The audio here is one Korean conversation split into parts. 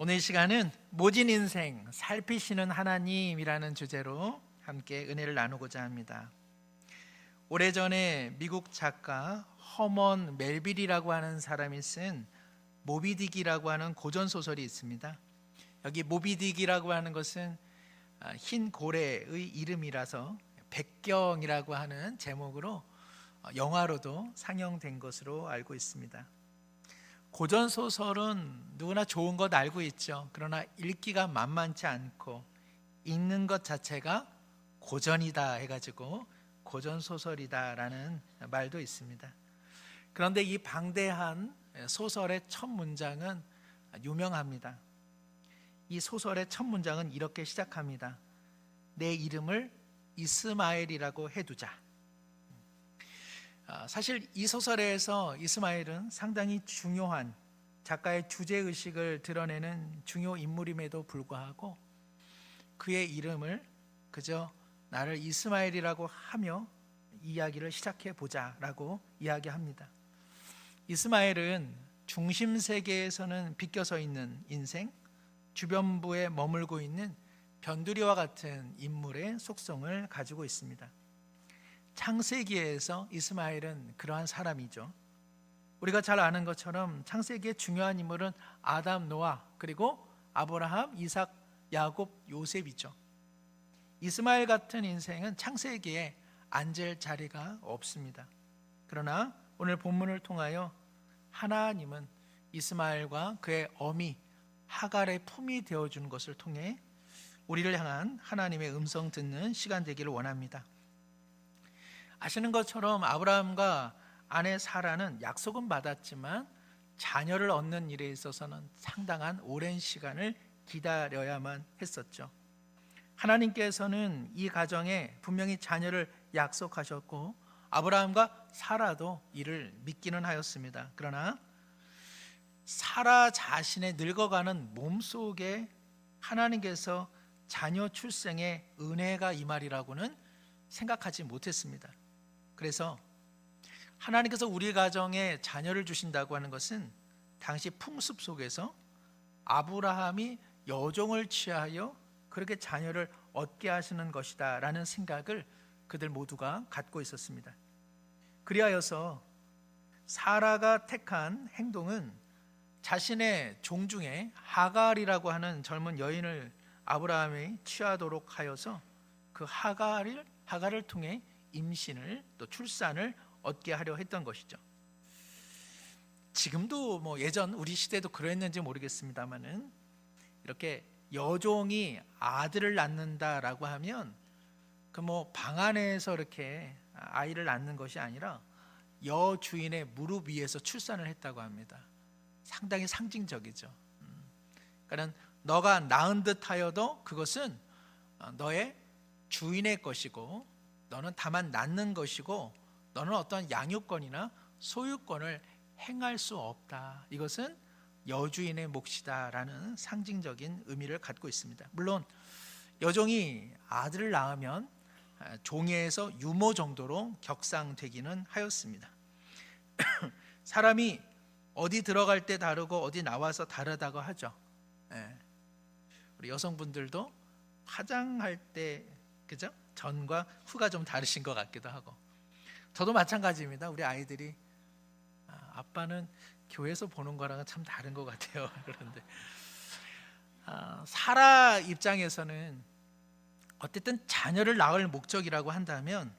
오늘 이 시간은 모진 인생 살피시는 하나님이라는 주제로 함께 은혜를 나누고자 합니다. 오래전에 미국 작가 허먼 멜빌이라고 하는 사람이 쓴 모비딕이라고 하는 고전 소설이 있습니다. 여기 모비딕이라고 하는 것은 아, 흰 고래의 이름이라서 백경이라고 하는 제목으로 어, 영화로도 상영된 것으로 알고 있습니다. 고전 소설은 누구나 좋은 것 알고 있죠. 그러나 읽기가 만만치 않고 읽는 것 자체가 고전이다 해가지고 고전 소설이다라는 말도 있습니다. 그런데 이 방대한 소설의 첫 문장은 유명합니다. 이 소설의 첫 문장은 이렇게 시작합니다. 내 이름을 이스마엘이라고 해두자. 아, 사실 이 소설에서 이스마엘은 상당히 중요한 작가의 주제 의식을 드러내는 중요 인물임에도 불구하고 그의 이름을 그저 나를 이스마엘이라고 하며 이야기를 시작해 보자라고 이야기합니다. 이스마엘은 중심 세계에서는 비껴서 있는 인생, 주변부에 머물고 있는 변두리와 같은 인물의 속성을 가지고 있습니다. 창세기에서 이스마엘은 그러한 사람이죠. 우리가 잘 아는 것처럼 창세기의 중요한 인물은 아담, 노아, 그리고 아브라함, 이삭, 야곱, 요셉이죠. 이스마엘 같은 인생은 창세기에 앉을 자리가 없습니다. 그러나 오늘 본문을 통하여 하나님은 이스마엘과 그의 어미 하갈의 품이 되어 주는 것을 통해 우리를 향한 하나님의 음성 듣는 시간 되기를 원합니다. 아시는 것처럼 아브라함과 아내 사라는 약속은 받았지만 자녀를 얻는 일에 있어서는 상당한 오랜 시간을 기다려야만 했었죠. 하나님께서는 이 가정에 분명히 자녀를 약속하셨고 아브라함과 사라도 이를 믿기는 하였습니다. 그러나 사라 자신의 늙어가는 몸 속에 하나님께서 자녀 출생의 은혜가 임하리라고는 생각하지 못했습니다. 그래서 하나님께서 우리 가정에 자녀를 주신다고 하는 것은 당시 풍습 속에서 아브라함이 여종을 취하여 그렇게 자녀를 얻게 하시는 것이다라는 생각을 그들 모두가 갖고 있었습니다. 그리하여서 사라가 택한 행동은 자신의 종 중에 하갈이라고 하는 젊은 여인을 아브라함이 취하도록 하여서 그 하갈을 하갈을 통해 임신을 또 출산을 얻게 하려 했던 것이죠. 지금도 뭐 예전 우리 시대도 그랬는지 모르겠습니다만은 이렇게 여종이 아들을 낳는다라고 하면 그 뭐 방 안에서 이렇게 아이를 낳는 것이 아니라 여주인의 무릎 위에서 출산을 했다고 합니다. 상당히 상징적이죠. 음. 그러니까 너가 낳은 듯하여도 그것은 어, 너의 주인의 것이고 너는 다만 낳는 것이고 너는 어떤 양육권이나 소유권을 행할 수 없다. 이것은 여주인의 몫이다라는 상징적인 의미를 갖고 있습니다. 물론 여종이 아들을 낳으면 아, 종에서 유모 정도로 격상되기는 하였습니다. 사람이 어디 들어갈 때 다르고 어디 나와서 다르다고 하죠. 예. 우리 여성분들도 화장할 때 그죠? 전과 후가 좀 다르신 것 같기도 하고 저도 마찬가지입니다. 우리 아이들이 아, 아빠는 교회에서 보는 거랑은 참 다른 것 같아요. 그런데 아, 사라 입장에서는 어쨌든 자녀를 낳을 목적이라고 한다면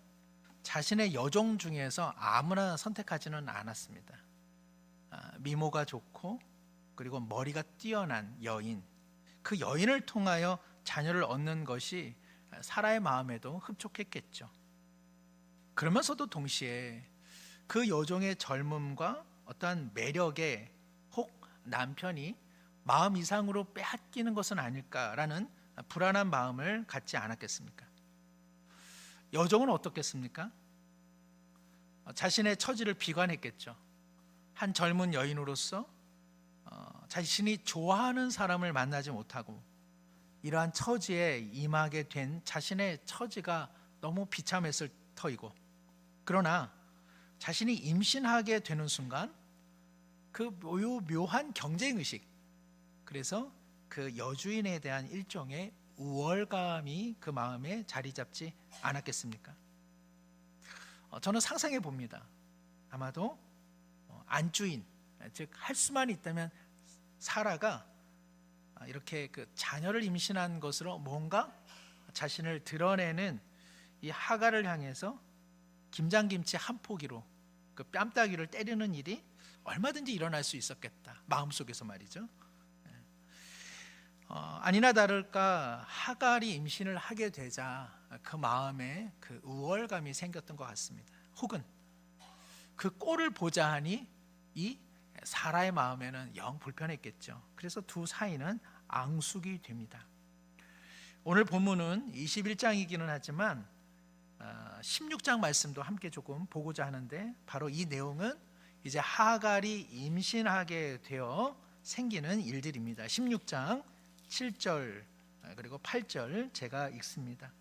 자신의 여종 중에서 아무나 선택하지는 않았습니다. 아, 미모가 좋고 그리고 머리가 뛰어난 여인 그 여인을 통하여 자녀를 얻는 것이 사라의 마음에도 흡족했겠죠. 그러면서도 동시에 그 여종의 젊음과 어떠한 매력에 혹 남편이 마음 이상으로 빼앗기는 것은 아닐까라는 불안한 마음을 갖지 않았겠습니까? 여종은 어떻겠습니까? 자신의 처지를 비관했겠죠. 한 젊은 여인으로서 어, 자신이 좋아하는 사람을 만나지 못하고 이러한 처지에 임하게 된 자신의 처지가 너무 비참했을 터이고 그러나 자신이 임신하게 되는 순간 그 묘, 묘한 경쟁 의식 그래서 그 여주인에 대한 일종의 우월감이 그 마음에 자리 잡지 않았겠습니까? 어, 저는 상상해 봅니다. 아마도 어, 안주인, 즉 할 수만 있다면 사라가 아, 이렇게 그 자녀를 임신한 것으로 뭔가 자신을 드러내는 이 하가를 향해서 김장김치 한 포기로 그 뺨따귀를 때리는 일이 얼마든지 일어날 수 있었겠다. 마음속에서 말이죠. 예. 어, 아니나 다를까 하갈이 임신을 하게 되자 그 마음에 그 우월감이 생겼던 것 같습니다. 혹은 그 꼴을 보자 하니 이 사라의 마음에는 영 불편했겠죠. 그래서 두 사이는 앙숙이 됩니다. 오늘 본문은 21장이기는 하지만 16장 말씀도 함께 조금 보고자 하는데 바로 이 내용은 이제 하갈이 임신하게 되어 생기는 일들입니다. 16장 7절 그리고 8절 제가 읽습니다.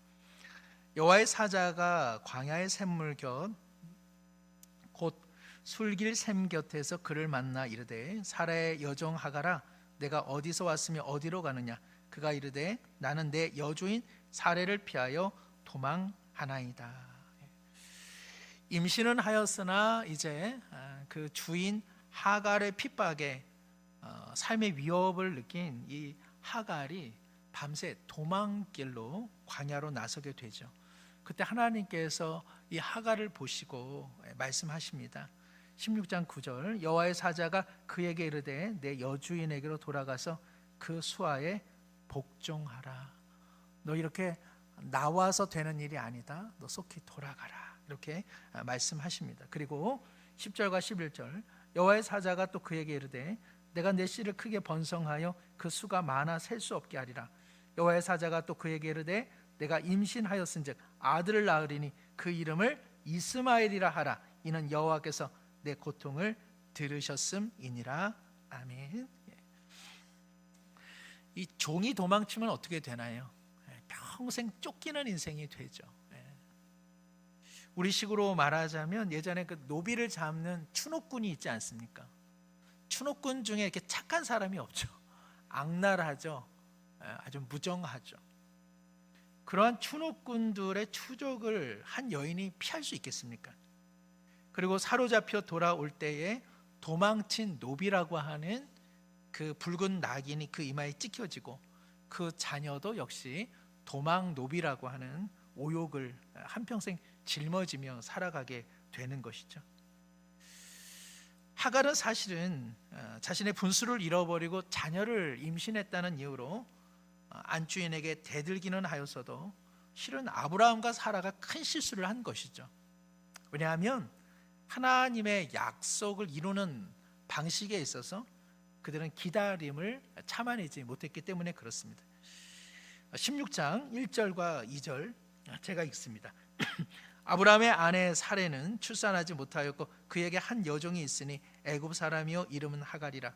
여호와의 사자가 광야의 샘물 곁곧 술길 샘 곁에서 그를 만나 이르되 사라의 여종 하가라 내가 어디서 왔으며 어디로 가느냐 그가 이르되 나는 내 여주인 사례를 피하여 도망하나이다. 임신은 하였으나 이제 아, 그 주인 하갈의 핍박에 어, 삶의 위협을 느낀 이 하갈이 밤새 도망길로 광야로 나서게 되죠. 그때 하나님께서 이 하갈을 보시고 말씀하십니다. 16장 9절 여호와의 사자가 그에게 이르되 내 여주인에게로 돌아가서 그 수하에 복종하라. 너 이렇게 나와서 되는 일이 아니다. 너 속히 돌아가라. 이렇게 말씀하십니다. 그리고 10절과 11절 여호와의 사자가 또 그에게 이르되 내가 내 씨를 크게 번성하여 그 수가 많아 셀 수 없게 하리라. 여호와의 사자가 또 그에게 이르되 내가 임신하였은즉 아들을 낳으리니 그 이름을 이스마엘이라 하라. 이는 여호와께서 내 고통을 들으셨음이니라. 아멘. 예. 이 종이 도망치면 어떻게 되나요? 예, 평생 쫓기는 인생이 되죠. 예. 우리 식으로 말하자면 예전에 그 노비를 잡는 추노꾼이 있지 않습니까? 추노꾼 중에 이렇게 착한 사람이 없죠. 악랄하죠. 아주 무정하죠. 그러한 추노꾼들의 추적을 한 여인이 피할 수 있겠습니까? 그리고 사로잡혀 돌아올 때에 도망친 노비라고 하는 그 붉은 낙인이 그 이마에 찍혀지고 그 자녀도 역시 도망 노비라고 하는 오욕을 한평생 짊어지며 살아가게 되는 것이죠. 하갈은 사실은 어, 자신의 분수를 잃어버리고 자녀를 임신했다는 이유로 어, 안주인에게 대들기는 하였어도 실은 아브라함과 사라가 큰 실수를 한 것이죠. 왜냐하면 하나님의 약속을 이루는 방식에 있어서 그들은 기다림을 참아내지 못했기 때문에 그렇습니다. 16장 1절과 2절 제가 읽습니다. 아브라함의 아내 사레는 출산하지 못하였고 그에게 한 여종이 있으니 애굽 사람이요 이름은 하갈이라.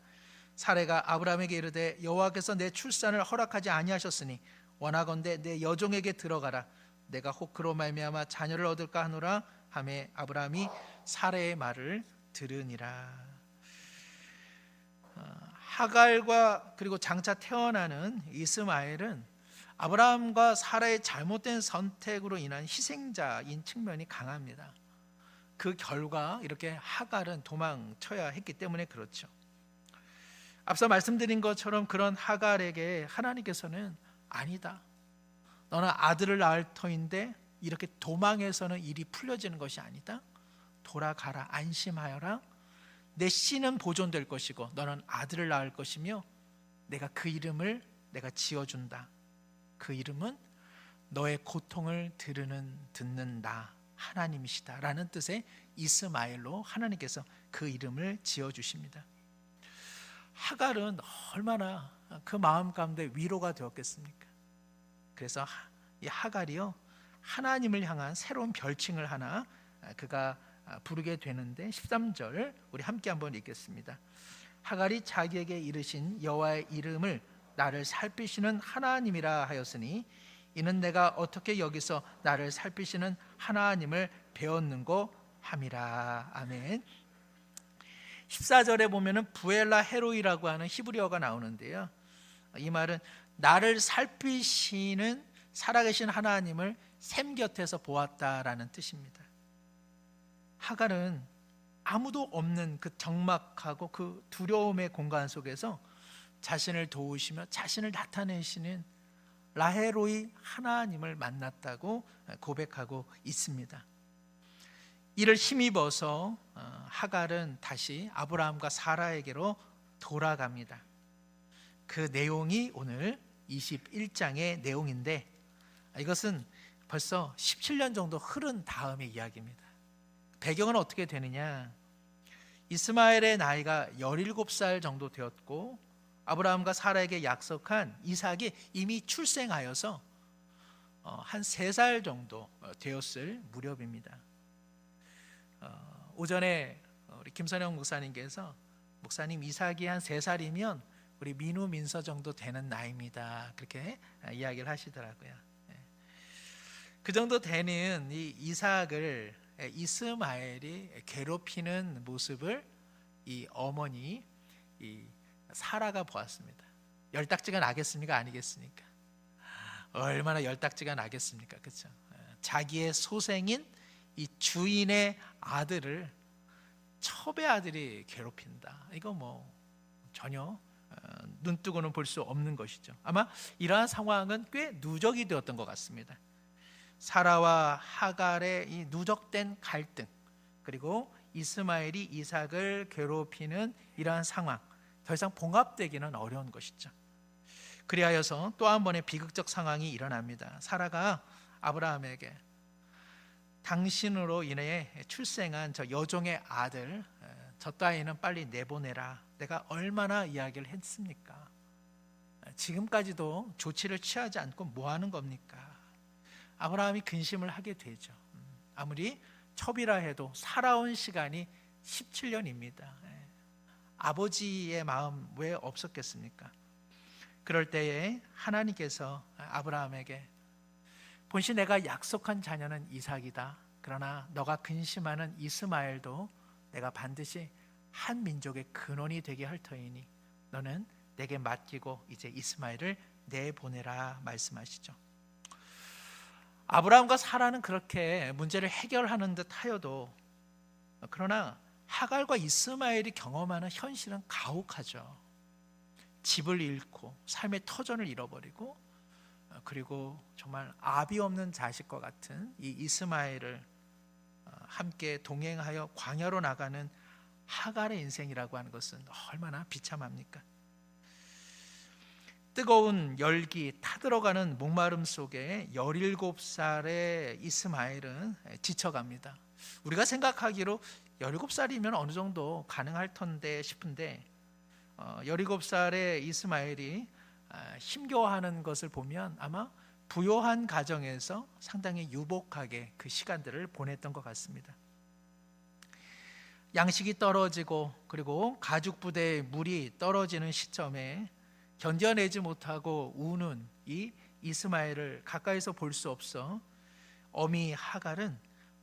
사레가 아브라함에게 이르되 여호와께서 내 출산을 허락하지 아니하셨으니 원하건대 내 여종에게 들어가라. 내가 혹 그로 말미암아 자녀를 얻을까 하노라 하매 아브라함이 사레의 말을 들으니라. 어, 하갈과 그리고 장차 태어나는 이스마엘은 아브라함과 사라의 잘못된 선택으로 인한 희생자인 측면이 강합니다. 그 결과 이렇게 하갈은 도망쳐야 했기 때문에 그렇죠. 앞서 말씀드린 것처럼 그런 하갈에게 하나님께서는 아니다. 너는 아들을 낳을 터인데 이렇게 도망해서는 일이 풀려지는 것이 아니다. 돌아가라 안심하여라. 내 씨는 보존될 것이고 너는 아들을 낳을 것이며 내가 그 이름을 내가 지어준다. 그 이름은 너의 고통을 들으는 듣는 나 하나님이시다라는 뜻의 이스마엘로 하나님께서 그 이름을 지어 주십니다. 하갈은 얼마나 그 마음 가운데 위로가 되었겠습니까? 그래서 이 하갈이요 하나님을 향한 새로운 별칭을 하나 그가 부르게 되는데 13절 우리 함께 한번 읽겠습니다. 하갈이 자기에게 이르신 여호와의 이름을 나를 살피시는 하나님이라 하였으니 이는 내가 어떻게 여기서 나를 살피시는 하나님을 배웠는고 함이라. 아멘. 14절에 보면은 부엘라 헤로이라고 하는 히브리어가 나오는데요. 이 말은 나를 살피시는 살아계신 하나님을 샘 곁에서 보았다라는 뜻입니다. 하갈은 아무도 없는 그 적막하고 그 두려움의 공간 속에서 자신을 도우시며 자신을 나타내시는 라헤로이 하나님을 만났다고 고백하고 있습니다. 이를 힘입어서 어, 하갈은 다시 아브라함과 사라에게로 돌아갑니다. 그 내용이 오늘 21장의 내용인데 이것은 벌써 17년 정도 흐른 다음의 이야기입니다. 배경은 어떻게 되느냐? 이스마엘의 나이가 17살 정도 되었고 아브라함과 사라에게 약속한 이삭이 이미 출생하여서 어, 한 3살 정도 어, 되었을 무렵입니다. 어, 오전에 우리 김선영 목사님께서 목사님 이삭이 한 3살이면 우리 민우 민서 정도 되는 나이입니다. 그렇게 이야기를 하시더라고요. 예. 그 정도 되는 이 이삭을 이스마엘이 괴롭히는 모습을 이 어머니 이 사라가 보았습니다. 열딱지가 나겠습니까? 아니겠습니까? 얼마나 열딱지가 나겠습니까? 그렇죠? 자기의 소생인 이 주인의 아들을 첩의 아들이 괴롭힌다. 이거 뭐 전혀 눈 뜨고는 볼 수 없는 것이죠. 아마 이러한 상황은 꽤 누적이 되었던 것 같습니다. 사라와 하갈의 이 누적된 갈등 그리고 이스마엘이 이삭을 괴롭히는 이러한 상황 더 이상 봉합되기는 어려운 것이죠. 그리하여서 또 한 번의 비극적 상황이 일어납니다. 사라가 아브라함에게 당신으로 인해 출생한 저 여종의 아들 저 따위는 빨리 내보내라. 내가 얼마나 이야기를 했습니까? 지금까지도 조치를 취하지 않고 뭐 하는 겁니까? 아브라함이 근심을 하게 되죠. 아무리 첩이라 해도 살아온 시간이 17년입니다. 아버지의 마음 왜 없었겠습니까? 그럴 때에 하나님께서 아브라함에게 본시 내가 약속한 자녀는 이삭이다. 그러나 너가 근심하는 이스마엘도 내가 반드시 한 민족의 근원이 되게 할 터이니 너는 내게 맡기고 이제 이스마엘을 내보내라 말씀하시죠. 아브라함과 사라는 그렇게 문제를 해결하는 듯 하여도 그러나 하갈과 이스마엘이 경험하는 현실은 가혹하죠. 집을 잃고 삶의 터전을 잃어버리고 그리고 정말 아비 없는 자식과 같은 이 이스마엘을 함께 동행하여 광야로 나가는 하갈의 인생이라고 하는 것은 얼마나 비참합니까? 뜨거운 열기 타들어가는 목마름 속에 17살의 이스마엘은 지쳐갑니다. 우리가 생각하기로 17살이면 어느 정도 가능할 텐데 싶은데 17살의 이스마엘이 아, 힘겨워하는 것을 보면 아마 부요한 가정에서 상당히 유복하게 그 시간들을 보냈던 것 같습니다. 양식이 떨어지고 그리고 가죽 부대의 물이 떨어지는 시점에 견뎌내지 못하고 우는 이 이스마엘을 가까이서 볼 수 없어 어미 하갈은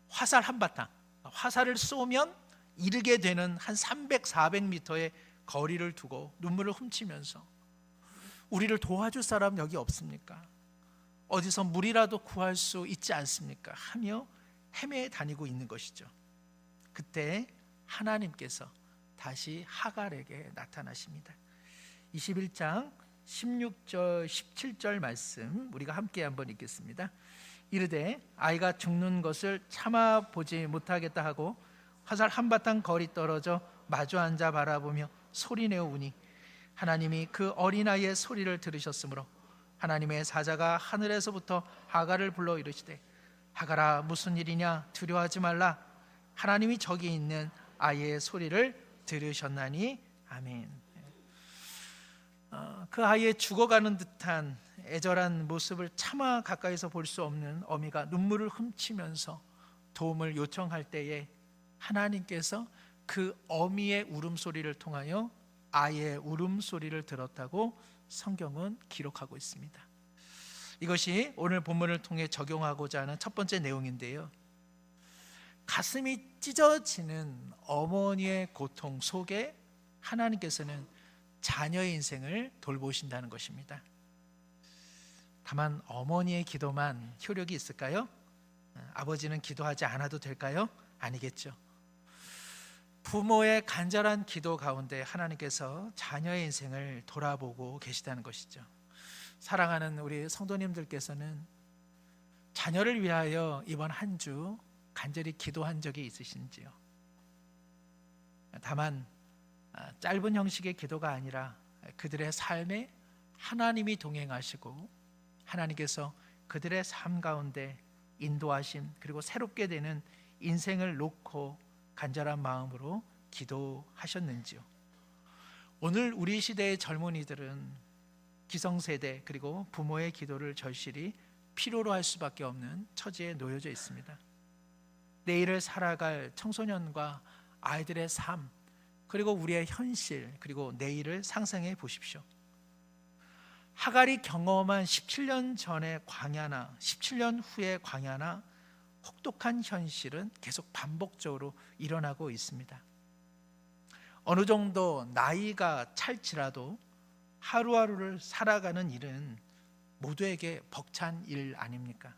화살 한 바탕 화살을 쏘면 이르게 되는 한 300, 400m의 거리를 두고 눈물을 훔치면서 우리를 도와줄 사람 여기 없습니까? 어디서 물이라도 구할 수 있지 않습니까? 하며 헤매 다니고 있는 것이죠. 그때 하나님께서 다시 하갈에게 나타나십니다. 21장 16절 17절 말씀 우리가 함께 한번 읽겠습니다. 이르되 아이가 죽는 것을 참아 보지 못하겠다 하고 화살 한바탕 거리 떨어져 마주 앉아 바라보며 소리내어 우니 하나님이 그 어린아이의 소리를 들으셨으므로 하나님의 사자가 하늘에서부터 하갈을 불러 이르시되 하갈아 무슨 일이냐 두려워하지 말라 하나님이 저기 있는 아이의 소리를 들으셨나니 아멘. 어, 그 아이의 죽어가는 듯한 애절한 모습을 차마 가까이서 볼 수 없는 어미가 눈물을 훔치면서 도움을 요청할 때에 하나님께서 그 어미의 울음소리를 통하여 아이의 울음소리를 들었다고 성경은 기록하고 있습니다. 이것이 오늘 본문을 통해 적용하고자 하는 첫 번째 내용인데요. 가슴이 찢어지는 어머니의 고통 속에 하나님께서는 자녀의 인생을 돌보신다는 것입니다. 다만 어머니의 기도만 효력이 있을까요? 아버지는 기도하지 않아도 될까요? 아니겠죠. 부모의 간절한 기도 가운데 하나님께서 자녀의 인생을 돌아보고 계시다는 것이죠. 사랑하는 우리 성도님들께서는 자녀를 위하여 이번 한 주 간절히 기도한 적이 있으신지요? 다만 아, 짧은 형식의 기도가 아니라 그들의 삶에 하나님이 동행하시고 하나님께서 그들의 삶 가운데 인도하심 그리고 새롭게 되는 인생을 놓고 간절한 마음으로 기도하셨는지요. 오늘 우리 시대의 젊은이들은 기성세대 그리고 부모의 기도를 절실히 필요로 할 수밖에 없는 처지에 놓여져 있습니다. 내일을 살아갈 청소년과 아이들의 삶 그리고 우리의 현실 그리고 내일을 상상해 보십시오. 하갈이 경험한 17년 전의 광야나 17년 후의 광야나 혹독한 현실은 계속 반복적으로 일어나고 있습니다. 어느 정도 나이가 찰지라도 하루하루를 살아가는 일은 모두에게 벅찬 일 아닙니까?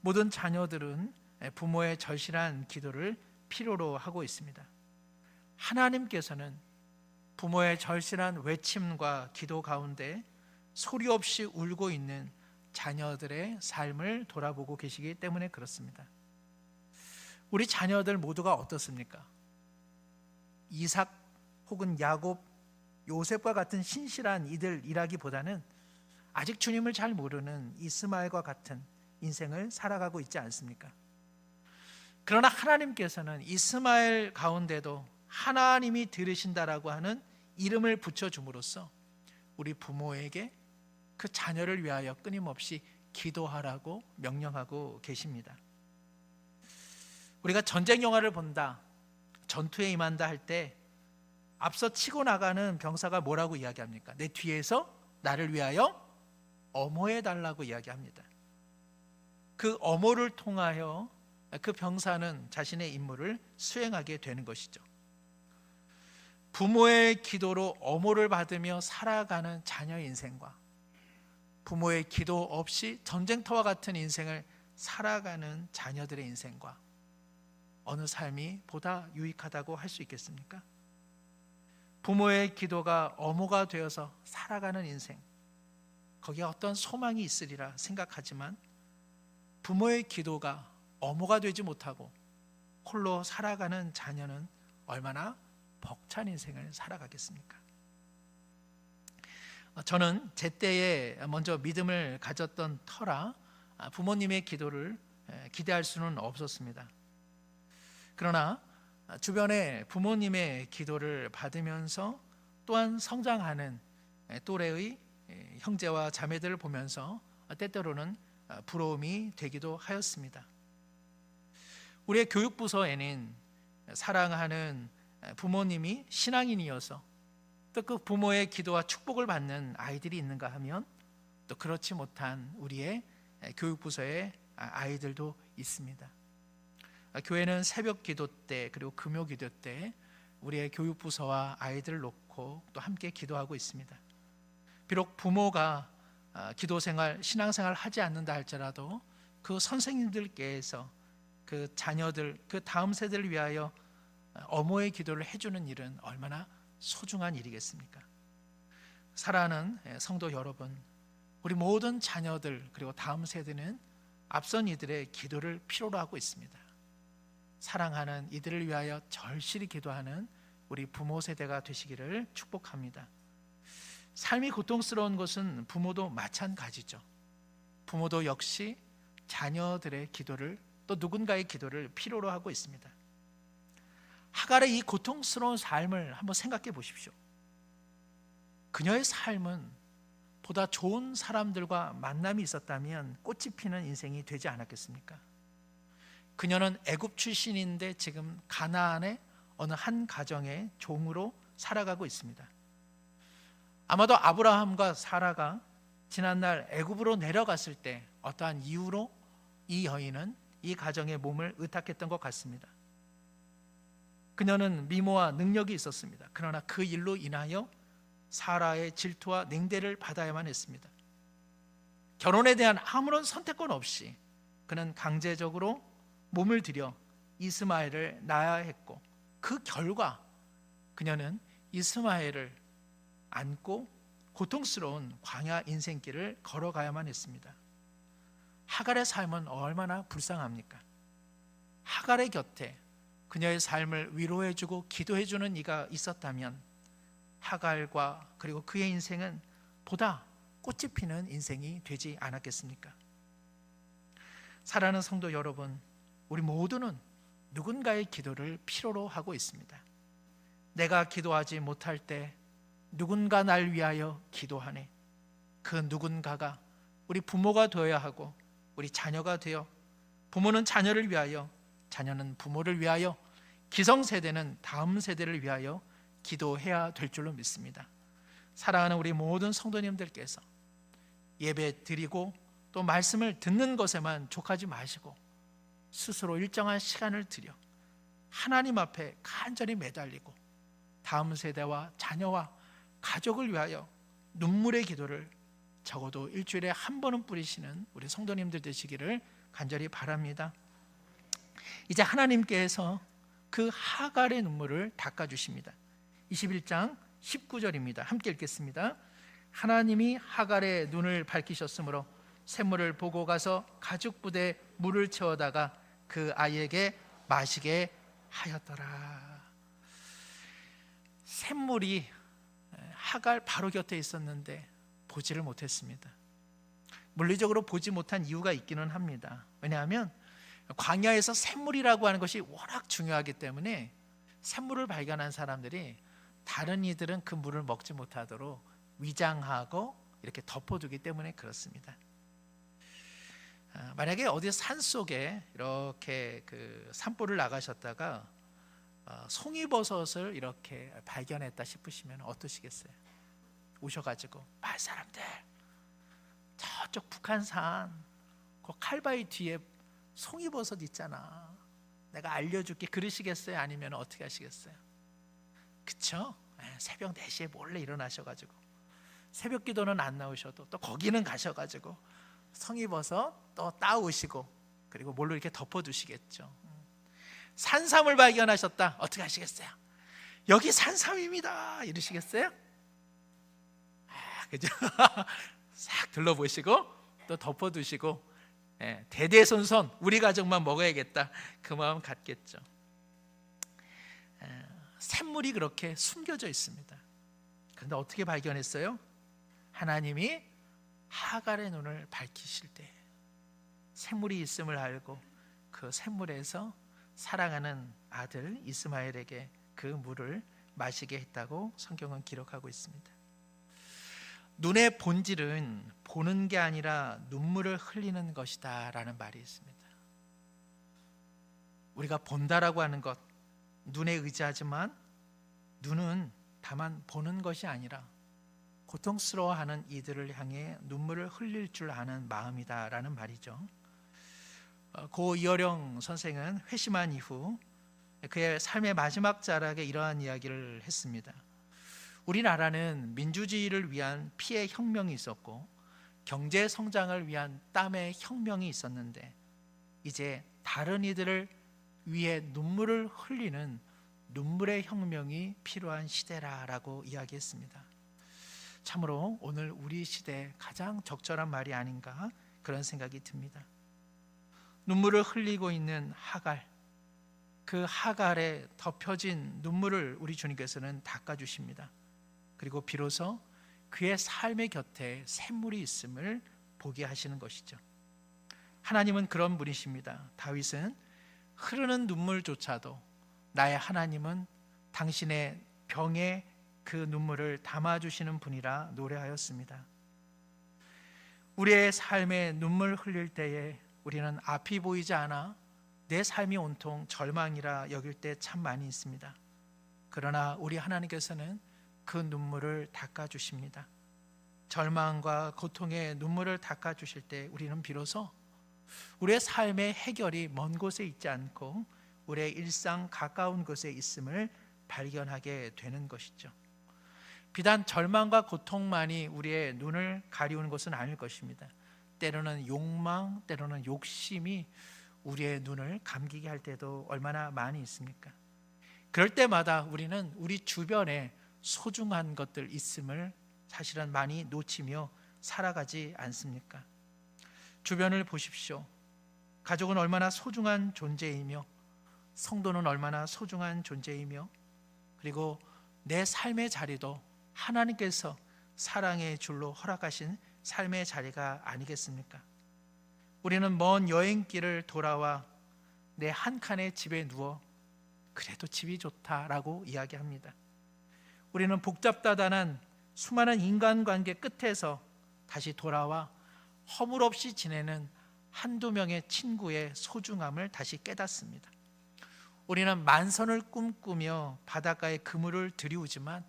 모든 자녀들은 부모의 절실한 기도를 필요로 하고 있습니다. 하나님께서는 부모의 절실한 외침과 기도 가운데 소리 없이 울고 있는 자녀들의 삶을 돌아보고 계시기 때문에 그렇습니다. 우리 자녀들 모두가 어떻습니까? 이삭 혹은 야곱, 요셉과 같은 신실한 이들이라기보다는 아직 주님을 잘 모르는 이스마엘과 같은 인생을 살아가고 있지 않습니까? 그러나 하나님께서는 이스마엘 가운데도 하나님이 들으신다라고 하는 이름을 붙여 줌으로써 우리 부모에게 그 자녀를 위하여 끊임없이 기도하라고 명령하고 계십니다. 우리가 전쟁 영화를 본다, 전투에 임한다 할 때 앞서 치고 나가는 병사가 뭐라고 이야기합니까? 내 뒤에서 나를 위하여 어모해 달라고 이야기합니다. 그 어모를 통하여 그 병사는 자신의 임무를 수행하게 되는 것이죠. 부모의 기도로 어모를 받으며 살아가는 자녀의 인생과 부모의 기도 없이 전쟁터와 같은 인생을 살아가는 자녀들의 인생과 어느 삶이 보다 유익하다고 할 수 있겠습니까? 부모의 기도가 어모가 되어서 살아가는 인생, 거기에 어떤 소망이 있으리라 생각하지만 부모의 기도가 어모가 되지 못하고 홀로 살아가는 자녀는 얼마나 벅찬 인생을 살아가겠습니까? 저는 제 때에 먼저 믿음을 가졌던 터라 부모님의 기도를 기대할 수는 없었습니다. 그러나 주변에 부모님의 기도를 받으면서 또한 성장하는 또래의 형제와 자매들을 보면서 때때로는 부러움이 되기도 하였습니다. 우리의 교육부서에는 사랑하는 부모님이 신앙인이어서 또 그 부모의 기도와 축복을 받는 아이들이 있는가 하면 또 그렇지 못한 우리의 교육부서의 아이들도 있습니다. 교회는 새벽 기도 때 그리고 금요 기도 때 우리의 교육부서와 아이들을 놓고 또 함께 기도하고 있습니다. 비록 부모가 기도 생활, 신앙 생활 하지 않는다 할지라도 그 선생님들께서 그 자녀들, 그 다음 세대를 위하여 어머의 기도를 해주는 일은 얼마나 소중한 일이겠습니까? 사랑하는 성도 여러분, 우리 모든 자녀들 그리고 다음 세대는 앞선 이들의 기도를 필요로 하고 있습니다. 사랑하는 이들을 위하여 절실히 기도하는 우리 부모 세대가 되시기를 축복합니다. 삶이 고통스러운 것은 부모도 마찬가지죠. 부모도 역시 자녀들의 기도를 또 누군가의 기도를 필요로 하고 있습니다. 하갈의 이 고통스러운 삶을 한번 생각해 보십시오. 그녀의 삶은 보다 좋은 사람들과 만남이 있었다면 꽃이 피는 인생이 되지 않았겠습니까? 그녀는 애굽 출신인데 지금 가나안의 어느 한 가정의 종으로 살아가고 있습니다. 아마도 아브라함과 사라가 지난날 애굽으로 내려갔을 때 어떠한 이유로 이 여인은 이 가정의 몸을 의탁했던 것 같습니다. 그녀는 미모와 능력이 있었습니다. 그러나 그 일로 인하여 사라의 질투와 냉대를 받아야만 했습니다. 결혼에 대한 아무런 선택권 없이 그는 강제적으로 몸을 들여 이스마엘을 낳아야 했고 그 결과 그녀는 이스마엘을 안고 고통스러운 광야 인생길을 걸어가야만 했습니다. 하갈의 삶은 얼마나 불쌍합니까? 하갈의 곁에 그녀의 삶을 위로해주고 기도해주는 이가 있었다면 하갈과 그리고 그의 인생은 보다 꽃이 피는 인생이 되지 않았겠습니까? 사랑하는 성도 여러분, 우리 모두는 누군가의 기도를 필요로 하고 있습니다. 내가 기도하지 못할 때 누군가 날 위하여 기도하네. 그 누군가가 우리 부모가 되어야 하고 우리 자녀가 되어 부모는 자녀를 위하여 자녀는 부모를 위하여 기성세대는 다음 세대를 위하여 기도해야 될 줄로 믿습니다. 사랑하는 우리 모든 성도님들께서 예배 드리고 또 말씀을 듣는 것에만 족하지 마시고 스스로 일정한 시간을 들여 하나님 앞에 간절히 매달리고 다음 세대와 자녀와 가족을 위하여 눈물의 기도를 적어도 일주일에 한 번은 뿌리시는 우리 성도님들 되시기를 간절히 바랍니다. 이제 하나님께서 그 하갈의 눈물을 닦아 주십니다. 21장 19절입니다. 함께 읽겠습니다. 하나님이 하갈의 눈을 밝히셨으므로 샘물을 보고 가서 가죽 부대에 물을 채워다가 그 아이에게 마시게 하였더라. 샘물이 하갈 바로 곁에 있었는데 보지를 못했습니다. 물리적으로 보지 못한 이유가 있기는 합니다. 왜냐하면 광야에서 샘물이라고 하는 것이 워낙 중요하기 때문에 샘물을 발견한 사람들이 다른 이들은 그 물을 먹지 못하도록 위장하고 이렇게 덮어두기 때문에 그렇습니다. 아, 만약에 어디 산 속에 이렇게 그 산보를 나가셨다가 어, 송이버섯을 이렇게 발견했다 싶으시면 어떠시겠어요? 오셔가지고 말 사람들 저쪽 북한산 그 칼바위 뒤에 송이버섯 있잖아. 내가 알려줄게. 그러시겠어요? 아니면 어떻게 하시겠어요? 그쵸? 예, 새벽 4시에 몰래 일어나셔가지고 새벽 기도는 안 나오셔도 또 거기는 가셔가지고 성이버섯 또 따오시고 그리고 뭘로 이렇게 덮어두시겠죠. 산삼을 발견하셨다. 어떻게 하시겠어요? 여기 산삼입니다. 이러시겠어요? 아, 그죠? 싹 둘러보시고 또 덮어두시고 예, 대대손손 우리 가족만 먹어야겠다 그 마음 갖겠죠. 예, 샘물이 그렇게 숨겨져 있습니다. 그런데 어떻게 발견했어요? 하나님이 하갈의 눈을 밝히실 때 샘물이 있음을 알고 그 샘물에서 사랑하는 아들 이스마엘에게 그 물을 마시게 했다고 성경은 기록하고 있습니다. 눈의 본질은 보는 게 아니라 눈물을 흘리는 것이다라는 말이 있습니다. 우리가 본다라고 하는 것 눈에 의지하지만 눈은 다만 보는 것이 아니라 고통스러워하는 이들을 향해 눈물을 흘릴 줄 아는 마음이다라는 말이죠. 어, 고 이어령 선생은 회심한 이후 그의 삶의 마지막 자락에 이러한 이야기를 했습니다. 우리나라는 민주주의를 위한 피해 혁명이 있었고 경제 성장을 위한 땀의 혁명이 있었는데 이제 다른 이들을 위해 눈물을 흘리는 눈물의 혁명이 필요한 시대라라고 이야기했습니다. 참으로 오늘 우리 시대 가장 적절한 말이 아닌가 그런 생각이 듭니다. 눈물을 흘리고 있는 하갈 그 하갈에 덮여진 눈물을 우리 주님께서는 닦아 주십니다. 그리고 비로소 그의 삶의 곁에 샘물이 있음을 보게 하시는 것이죠. 하나님은 그런 분이십니다. 다윗은 흐르는 눈물조차도 나의 하나님은 당신의 병에 그 눈물을 담아 주시는 분이라 노래하였습니다. 우리의 삶에 눈물 흘릴 때에 우리는 앞이 보이지 않아 내 삶이 온통 절망이라 여길 때 참 많이 있습니다. 그러나 우리 하나님께서는 그 눈물을 닦아 주십니다. 절망과 고통의 눈물을 닦아 주실 때 우리는 비로소 우리의 삶의 해결이 먼 곳에 있지 않고 우리의 일상 가까운 곳에 있음을 발견하게 되는 것이죠. 비단 절망과 고통만이 우리의 눈을 가리우는 것은 아닐 것입니다. 때로는 욕망, 때로는 욕심이 우리의 눈을 감기게 할 때도 얼마나 많이 있습니까? 그럴 때마다 우리는 우리 주변에 소중한 것들 있음을 사실은 많이 놓치며 살아가지 않습니까? 주변을 보십시오. 가족은 얼마나 소중한 존재이며 성도는 얼마나 소중한 존재이며 그리고 내 삶의 자리도 하나님께서 사랑의 줄로 허락하신 삶의 자리가 아니겠습니까? 우리는 먼 여행길을 돌아와 내 한 칸의 집에 누워 그래도 집이 좋다라고 이야기합니다. 우리는 복잡다단한 수많은 인간관계 끝에서 다시 돌아와 허물 없이 지내는 한두 명의 친구의 소중함을 다시 깨닫습니다. 우리는 만선을 꿈꾸며 바닷가에 그물을 들이우지만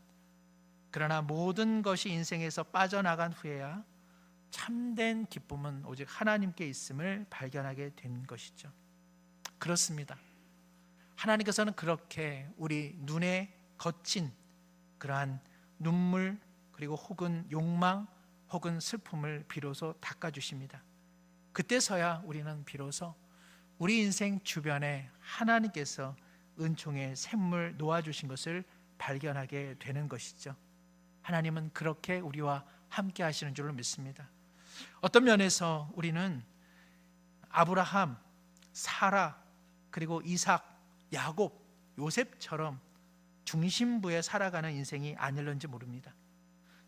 그러나 모든 것이 인생에서 빠져나간 후에야 참된 기쁨은 오직 하나님께 있음을 발견하게 된 것이죠. 그렇습니다. 하나님께서는 그렇게 우리 눈에 거친 그러한 눈물 그리고 혹은 욕망 혹은 슬픔을 비로소 닦아 주십니다. 그때서야 우리는 비로소 우리 인생 주변에 하나님께서 은총의 샘물 놓아 주신 것을 발견하게 되는 것이죠. 하나님은 그렇게 우리와 함께 하시는 줄로 믿습니다. 어떤 면에서 우리는 아브라함, 사라, 그리고 이삭, 야곱, 요셉처럼 중심부에 살아가는 인생이 아닐런지 모릅니다.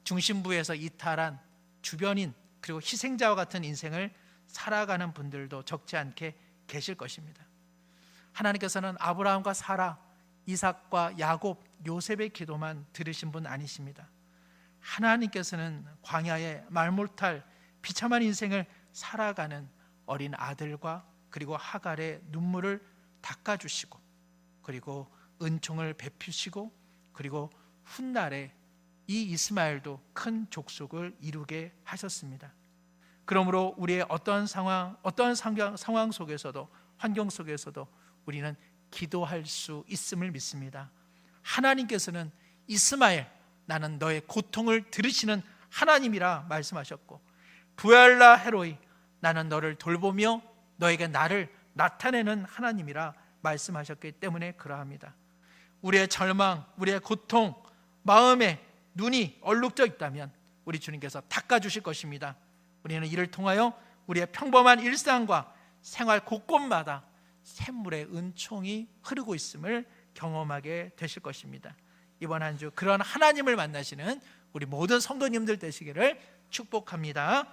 중심부에서 이탈한 주변인 그리고 희생자와 같은 인생을 살아가는 분들도 적지 않게 계실 것입니다. 하나님께서는 아브라함과 사라, 이삭과 야곱, 요셉의 기도만 들으신 분 아니십니다. 하나님께서는 광야의 말몰탈 비참한 인생을 살아가는 어린 아들과 그리고 하갈의 눈물을 닦아 주시고 그리고 은총을 베푸시고 그리고 훗날에 이 이스마엘도 큰 족속을 이루게 하셨습니다. 그러므로 우리의 어떤 상황, 어떤 상황, 상황 속에서도 환경 속에서도 우리는 기도할 수 있음을 믿습니다. 하나님께서는 이스마엘 나는 너의 고통을 들으시는 하나님이라 말씀하셨고 부엘라 헤로이 나는 너를 돌보며 너에게 나를 나타내는 하나님이라 말씀하셨기 때문에 그러합니다. 우리의 절망, 우리의 고통, 마음에 눈이 얼룩져 있다면 우리 주님께서 닦아 주실 것입니다. 우리는 이를 통하여 우리의 평범한 일상과 생활 곳곳마다 샘물의 은총이 흐르고 있음을 경험하게 되실 것입니다. 이번 한 주 그런 하나님을 만나시는 우리 모든 성도님들 되시기를 축복합니다.